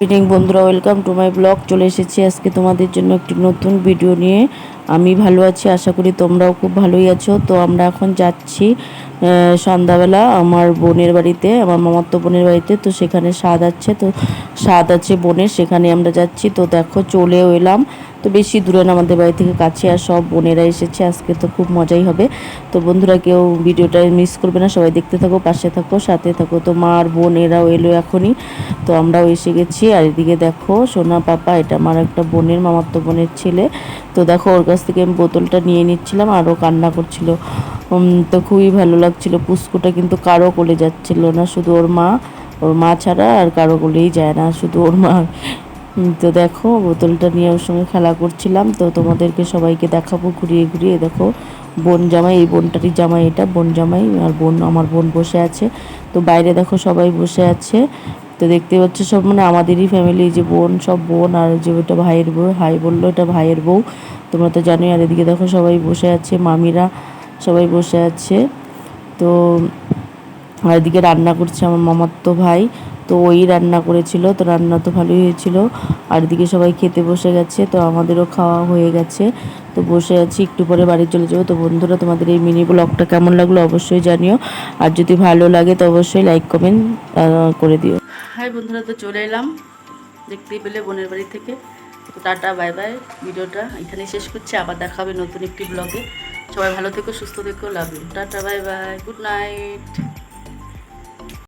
Evening বন্ধুরা welcome to my blog চলে এসেছি আজকে তোমাদের জন্য একটি নতুন ভিডিও নিয়ে। আমি ভালো আছি, আশা করি তোমরাও খুব ভালোই আছো। তো আমরা এখন যাচ্ছি সন্ধ্যাবেলা আমার বোনের বাড়িতে, আমার মামাত্ম বোনের বাড়িতে। তো সেখানে স্বাদ আছে, তো স্বাদ আছে বোনের, সেখানে আমরা যাচ্ছি। তো দেখো, চলেও এলাম। তো বেশি দূরে না, আমাদের বাড়ি থেকে কাছে আর সব বোনেরা এসেছে, আজকে তো খুব মজাই হবে। তো বন্ধুরা, কেউ ভিডিওটা মিস করবে না, সবাই দেখতে থাকো, পাশে থাকো, সাথে থাকো। তো মা আর বোন, এরাও এলো এখনই। তো আমরাও এসে গেছি, আর এদিকে দেখো, সোনা পাপা, এটা আমার একটা বোনের, মামাতো বোনের ছেলে। তো দেখো, ওর কাছ থেকে আমি বোতলটা নিয়ে নিচ্ছিলাম আরও কান্না করছিল। তো খুবই ভালো লাগছিল, পুস্কুটা কিন্তু কারও কোলে যাচ্ছিল না, শুধু ওর মা। ওর মা ছাড়া আর কারও কোলেই যায় না, শুধু ওর মা। তো দেখো, বোতলটা নিয়ে ওর সঙ্গে খেলা করছিলাম। তো তোমাদেরকে সবাইকে দেখাবো ঘুরিয়ে ঘুরিয়ে। দেখো, বোন জামাই, এই বোনটারই জামাই এটা, বোন জামাই আর বোন, আমার বোন বসে আছে। তো বাইরে দেখো সবাই বসে আছে। তো দেখতে পাচ্ছ সব মানে আমাদেরই ফ্যামিলি যে বোন, সব বোন আর যে ওটা ভাইয়ের বউ, ভাই বলল এটা ভাইয়ের বউ। তোমরা তো জানোই, আর এদিকে দেখো সবাই বসে আছে, মামিরা সবাই বসে আছে। তো আর এদিকে রান্না করছে আমার মামাতো ভাই। তো ওই রান্না করেছিল, তো রান্না তো ভালোই হয়েছিল। আর এদিকে সবাই খেতে বসে গেছে, তো আমাদেরও খাওয়া হয়ে গেছে। তো বসে আছি, একটু পরে বাড়ি চলে যাব। তো বন্ধুরা, তোমাদের এই মিনি ব্লগটা কেমন লাগল অবশ্যই জানিও। আর যদি ভালো লাগে, তো অবশ্যই লাইক কমেন্ট করে দিও। হাই বন্ধুরা, তো চলে এলাম। দেখতেই পেলে বোনের বাড়ি থেকে। তো টাটা বাই বাই ভিডিওটা এখানে শেষ করছি। আবার দেখা হবে নতুন একটি ব্লগে সবাই ভালো থেকো, সুস্থ থেকো love tata bye bye good night